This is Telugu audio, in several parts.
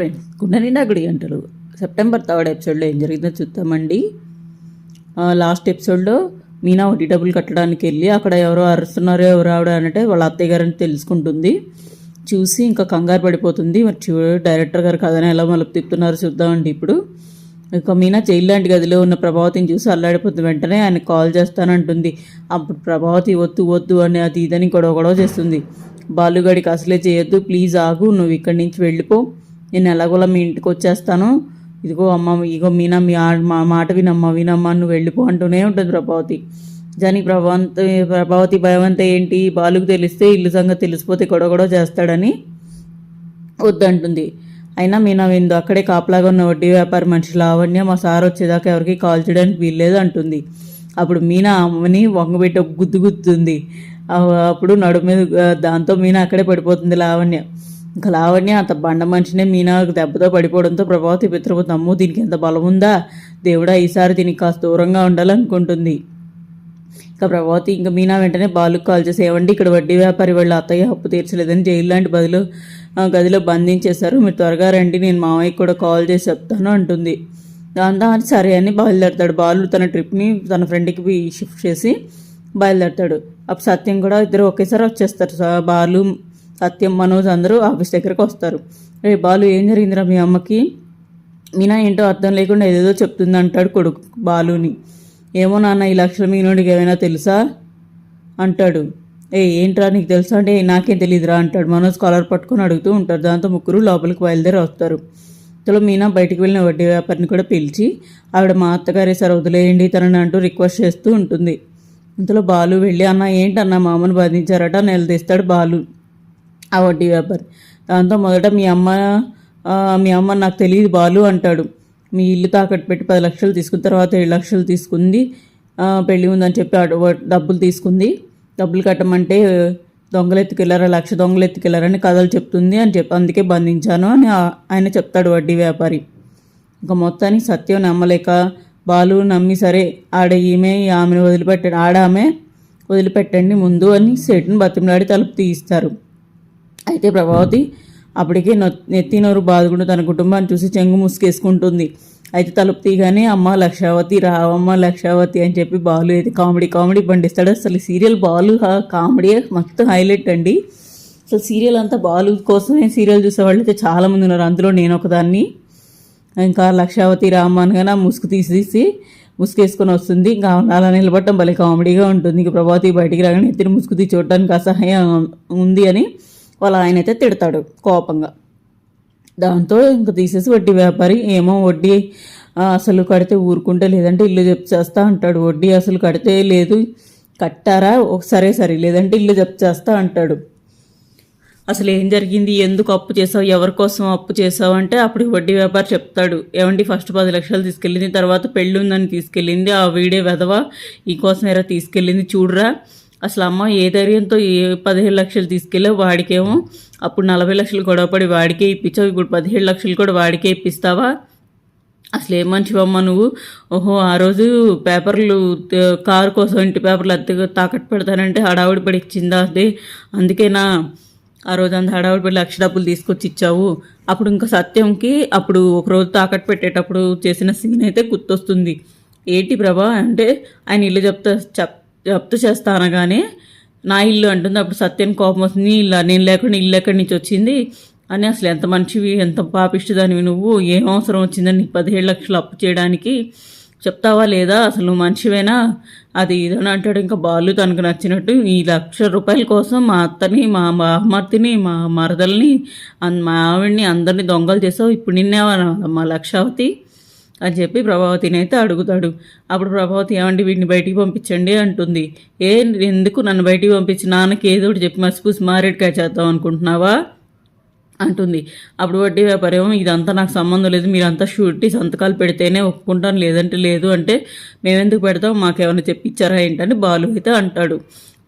ఫ్రెండ్స్ గుండె నిండా గుడి అంటారు సెప్టెంబర్ థర్డ్ ఎపిసోడ్లో ఏం జరిగిందో చూద్దామండి. లాస్ట్ ఎపిసోడ్లో మీనా వడ్డీ డబ్బులు కట్టడానికి వెళ్ళి అక్కడ ఎవరో అరుస్తున్నారు ఎవరు ఆవిడ అంటే వాళ్ళ అత్తయ్య గారని తెలుసుకుంటుంది. చూసి ఇంకా కంగారు పడిపోతుంది. మరి చూ- డైరెక్టర్ గారు కథను ఎలా మలుపు తిప్పుతున్నారో చూద్దామండి ఇప్పుడు. ఇక మీనా జైలు లాంటి గదిలో ఉన్న ప్రభావతిని చూసి అల్లాడిపోతుంది. వెంటనే ఆయన కాల్ చేస్తానంటుంది. అప్పుడు ప్రభావతి వద్దు వద్దు అని అది ఇదని గొడవ గొడవ చేస్తుంది. బాలుగాడికి అసలే చేయొద్దు. ప్లీజ్ ఆగు నువ్వు ఇక్కడి నుంచి వెళ్ళిపో. నేను ఎలాగోలా మీ ఇంటికి వచ్చేస్తాను. ఇదిగో అమ్మ ఇగో మీనా మీ మా మాట వినమ్మా వినమ్మా నువ్వు వెళ్ళిపో అంటూనే ఉంటుంది ప్రభావతి. జానికి ప్రభావంత ప్రభావతి భయం అంతా ఏంటి? బాలుకు తెలిస్తే ఇల్లు సంగతి తెలిసిపోతే గొడవ చేస్తాడని వద్దంటుంది. అయినా మీనా విందు అక్కడే కాపలాగా ఉన్న వడ్డీ వ్యాపారి మనిషి లావణ్య మా సార్ వచ్చేదాకా ఎవరికి కాల్ చేయడానికి వీల్లేదు అంటుంది. అప్పుడు మీనా అమ్మని వంగబెట్టి గుద్దు గుద్దుతుంది. అప్పుడు నడుము మీద దాంతో మీనా అక్కడే పడిపోతుంది లావణ్య. ఇంకా లావణ్య అంత బండ మనిషినే మీనా దెబ్బతో పడిపోవడంతో ప్రభావతి పిత్రపోతుంది తమ్ము దీనికి ఎంత బలం ఉందా దేవుడా ఈసారి దీనికి కాస్త దూరంగా ఉండాలనుకుంటుంది. ఇంకా ప్రభావతి ఇంకా మీనా వెంటనే బాలుకు కాల్ చేసి ఏమండి ఇక్కడ వడ్డీ వ్యాపారి వాళ్ళ అత్తయ్య అప్పు తీర్చలేదని జైలు లాంటి బదిలో గదిలో బంధించేశారు. మీరు త్వరగా రండి నేను మామయ్యకి కూడా కాల్ చేసి చెప్తాను అంటుంది. దాంతో అని సరే అని బయలుదేరతాడు. బాలు తన ట్రిప్ని తన ఫ్రెండ్కి షిఫ్ట్ చేసి బయలుదేరతాడు. అప్పుడు సత్యం కూడా ఇద్దరు ఒకేసారి వచ్చేస్తారు. బాలు సత్యం మనోజ్ అందరూ ఆఫీస్ దగ్గరకు వస్తారు. రే బాలు ఏం జరిగిందిరా మీ అమ్మకి? మీనా ఏంటో అర్థం లేకుండా ఏదేదో చెప్తుంది అంటాడు కొడుకు బాలుని. ఏమో నాన్న ఈ లక్షల మీనోడికి ఏమైనా తెలుసా? అంటాడు. ఏ ఏంట్రా నీకు తెలుసా అంటే "ఏ, నాకేం తెలియదురా అంటాడు. మనోజ్ కాలర్ పట్టుకొని అడుగుతూ ఉంటారు దాంతో ముగ్గురు లోపలికి బయలుదేరి వస్తారు. ఇంతలో మీనా బయటికి వెళ్ళిన వడ్డీ వ్యాపారిని కూడా పిలిచి ఆవిడ మా అత్తగారే సార్ వదిలేయండి తనని అంటూ రిక్వెస్ట్ చేస్తూ ఉంటుంది. ఇంతలో బాలు వెళ్ళి అన్న ఏంటన్నా మామను అమ్మను బంధించారట నిలదీస్తాడు బాలు. ఆ వడ్డీ వ్యాపారి. దాంతో మొదట మీ అమ్మ మీ అమ్మ నాకు తెలియదు బాలు అంటాడు. మీ ఇల్లు తాకట్టు పెట్టి పది లక్షలు తీసుకున్న తర్వాత ఏడు లక్షలు తీసుకుంది. పెళ్ళి ఉందని చెప్పి డబ్బులు తీసుకుంది. డబ్బులు కట్టమంటే దొంగలు ఎత్తుకెళ్ళారా లక్ష దొంగలు ఎత్తుకెళ్ళారని కథలు చెప్తుంది అని చెప్పి అందుకే బంధించాను అని ఆయన చెప్తాడు వడ్డీ వ్యాపారి. ఇంకా మొత్తానికి సత్యం నమ్మలేక బాలు నమ్మి సరే ఆడ ఈమె ఆమెను వదిలిపెట్ట ఆడ ఆమె వదిలిపెట్టండి ముందు అని సెట్ని బతిమలాడి తలుపు తీయిస్తారు. అయితే ప్రభావతి అప్పటికే నొ- నెత్తి నోరు బాదుకుంటూ తన కుటుంబాన్ని చూసి చెంగు ముసుకేసుకుంటుంది. అయితే తలుపు తీగానే అమ్మ లక్షావతి రావమ్మ లక్షావతి అని చెప్పి బాలు అయితే కామెడీ కామెడీ పండిస్తాడు అసలు సీరియల్ బాలు హా- కామెడీ మొత్తం హైలైట్ అండి. అసలు సీరియల్ అంతా బాలు కోసమే సీరియల్ చూసేవాళ్ళు అయితే చాలామంది ఉన్నారు. అందులో నేను ఒకదాన్ని. ఇంకా లక్షావతి రామన్గా ముసుగు తీసేసి ముసుగేసుకొని వస్తుంది. ఇంకా అలా నిలబడటం భలే కామెడీగా ఉంటుంది. ఇంకా ప్రభావతి బయటికి రాగానే ఎత్తిన ముసుగు తీసి చూడటానికి అసహ్యం ఉంది అని వాళ్ళ ఆయన అయితే తిడతాడు కోపంగా. దాంతో ఇంకా తీసేసి వడ్డీ వ్యాపారి ఏమో వడ్డీ అసలు కడితే ఊరుకుంటే లేదంటే ఇల్లు చేస్తా అంటాడు. వడ్డీ అసలు కడితే లేదు కట్టారా? సరే సరే లేదంటే ఇల్లు చేస్తా అంటాడు. అసలు ఏం జరిగింది? ఎందుకు అప్పు చేసావు ఎవరి కోసం అప్పు చేసావు అంటే అప్పుడు వడ్డీ వ్యాపారి చెప్తాడు. ఏమండి ఫస్ట్ పది లక్షలు తీసుకెళ్ళింది తర్వాత పెళ్ళి ఉందని తీసుకెళ్ళింది. ఆ వీడే వెధవ? ఈ కోసం ఎరా తీసుకెళ్ళింది? చూడరా. అసలు అమ్మ ఏ ధైర్యంతో ఏ పదిహేడు లక్షలు తీసుకెళ్ళావు వాడికేమో? అప్పుడు నలభై లక్షలు గొడవపడి వాడికే ఇప్పించావు ఇప్పుడు పదిహేడు లక్షలు కూడా వాడికే ఇప్పిస్తావా? అసలు ఏం మంచివమ్మ నువ్వు? ఓహో ఆ రోజు పేపర్లు కారు కోసం ఇంటి పేపర్లు అద్దె తాకట్టు పెడతానంటే హడావుడి పడి ఇచ్చిందా? అదే అందుకేనా? ఆ రోజు అంత హడావుడి పడి లక్ష డబ్బులు తీసుకొచ్చి ఇచ్చావు. అప్పుడు ఇంకా సత్యంకి అప్పుడు ఒక రోజు తాకట్టు పెట్టేటప్పుడు చేసిన సీన్ అయితే గుర్తొస్తుంది. ఏంటి ప్రభా? అంటే ఆయన ఇల్లు చెప్తా చెప్ జప్తు చేస్తా అనగానే నా ఇల్లు అంటుంది. అప్పుడు సత్యం కోపం వస్తుంది. ఇల్లు నేను లేకుండా ఇల్లు ఎక్కడి నుంచి వచ్చింది? అని అసలు ఎంత మంచివి ఎంత పాపిష్టిదానివి నువ్వు? ఏం అవసరం వచ్చిందని నీకు పదిహేడు లక్షలు అప్పు చేయడానికి? చెప్తావా లేదా? అసలు నువ్వు మనిషివేనా? అది ఇదని అంటాడు. ఇంకా బాలు తనకు నచ్చినట్టు ఈ లక్ష రూపాయల కోసం మా అత్తని మా బాహమర్తిని మా మరదల్ని అన్- మా ఆవిడ్ని అందరినీ దొంగలు చేసావు. ఇప్పుడు నిన్నేవా మా లక్షావతి? అని చెప్పి ప్రభావతిని అయితే అడుగుతాడు. అప్పుడు ప్రభావతి ఏమండి వీడిని బయటికి పంపించండి అంటుంది. ఏ ఎందుకు నన్ను బయటికి పంపించి నాన్నకి ఏదో ఒకటి చెప్పి మసిపూసి మారేడుకాయ చేద్దాం అనుకుంటున్నావా? అంటుంది. అప్పుడు వడ్డీ వ్యాపారం ఇదంతా నాకు సంబంధం లేదు మీరంతా షూరిటీ సంతకాలు పెడితేనే ఒప్పుకుంటాను లేదంటే లేదు అంటే మేమెందుకు పెడతాం మాకేమైనా చెప్పించారా ఏంటని బాలు అయితే అంటాడు.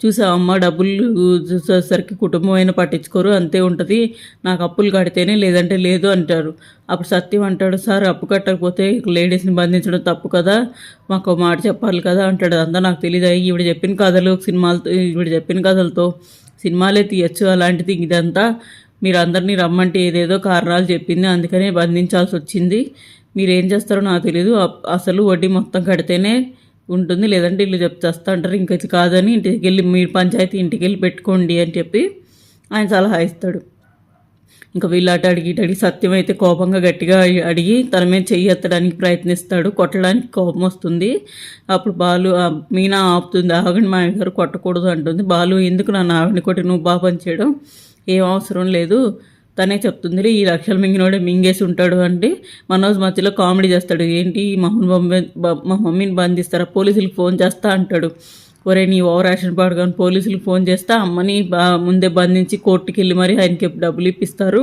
చూసా అమ్మ డబ్బులు చూసేసరికి కుటుంబం అయినా పట్టించుకోరు అంతే ఉంటుంది. నాకు అప్పులు కడితేనే లేదంటే లేదు అంటారు. అప్పుడు సత్యం అంటాడు సార్ అప్పు కట్టకపోతే లేడీస్ని బంధించడం తప్పు కదా మాకు మాట చెప్పాలి కదా అంటాడు. అంతా నాకు తెలియదు ఈవిడ చెప్పిన కథలు సినిమాలతో ఈవిడ చెప్పిన కథలతో సినిమాలే తీయచ్చు అలాంటిది ఇదంతా. మీరు అందరినీ రమ్మంటే ఏదేదో కారణాలు చెప్పింది అందుకనే బంధించాల్సి వచ్చింది మీరు ఏం చేస్తారో నాకు తెలియదు అప్- అసలు వడ్డీ మొత్తం కడితేనే ఉంటుంది. లేదంటే ఇల్లు చెప్తేస్తా అంటారు. ఇంకా ఇది కాదని ఇంటికి వెళ్ళి మీరు పంచాయతీ ఇంటికి వెళ్ళి పెట్టుకోండి అని చెప్పి ఆయన సలహా ఇస్తాడు. ఇంకా వీళ్ళట అడిగి అడిగి సత్యం అయితే కోపంగా గట్టిగా అడిగి తన మీద చెయ్యి ఎత్తడానికి ప్రయత్నిస్తాడు. కొట్టడానికి కోపం వస్తుంది. అప్పుడు బాలు మీనా ఆపుతుంది. ఆవిడ మా గారు కొట్టకూడదు అంటుంది. బాలు ఎందుకు నన్ను ఆవిడని కొట్టి నువ్వు బాగా చేయడం? ఏం అవసరం లేదు. తనే చెప్తుంది ఈ లక్షలు మింగినోడే మింగేసి ఉంటాడు అంటే మనోజ్ మధ్యలో కామెడీ చేస్తాడు. ఏంటి మా మమ్మీ మా మమ్మీని బంధిస్తారా? పోలీసులకు ఫోన్ చేస్తా అంటాడు. ఒరే నీ ఓవర్ యాక్షన్ పడుకొని పోలీసులకు ఫోన్ చేస్తే అమ్మని బా ముందే బంధించి కోర్టుకి వెళ్ళి మరి ఆయనకి డబ్బులు ఇప్పిస్తారు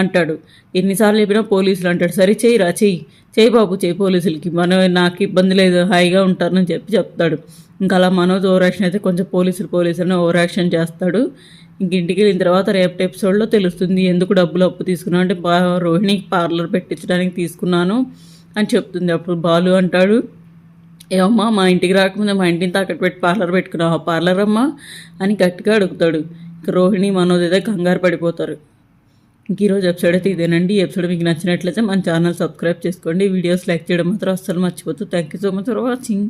అంటాడు. ఎన్నిసార్లు చెప్పినా పోలీసులు అంటాడు సరే చెయ్యిరా చెయ్యి. చెయ్యి బాబు చెయ్యి పోలీసులకి. మనం నాకు ఇబ్బంది లేదు హాయిగా ఉంటారని చెప్పి చెప్తాడు. ఇంకా అలా మనోజ్ ఓవర్ యాక్షన్ అయితే కొంచెం పోలీసులు పోలీసులని ఓవర్ యాక్షన్ చేస్తాడు. ఇంక ఇంటికి వెళ్ళిన తర్వాత రేపటి ఎపిసోడ్లో తెలుస్తుంది ఎందుకు డబ్బులు అప్పు తీసుకున్నాను అంటే బా రోహిణికి పార్లర్ పెట్టించడానికి తీసుకున్నాను అని చెప్తుంది. అప్పుడు బాలు అంటాడు ఏమమ్మా మా ఇంటికి రాకముందే మా ఇంటిని తాకట్టు పెట్టి పార్లర్ పెట్టుకున్నావు. పార్లర్ అమ్మా అని గట్టిగా అడుగుతాడు. ఇక రోహిణి మనోజ్ అయితే కంగారు పడిపోతారు. ఇంక ఈరోజు ఎపిసోడ్ అయితే ఇదేనండి. ఎపిసోడ్ మీకు నచ్చినట్లయితే మన ఛానల్ సబ్స్క్రైబ్ చేసుకోండి. వీడియోస్ లైక్ చేయడం మాత్రం అస్సలు మర్చిపోతుంది thank you so much for watching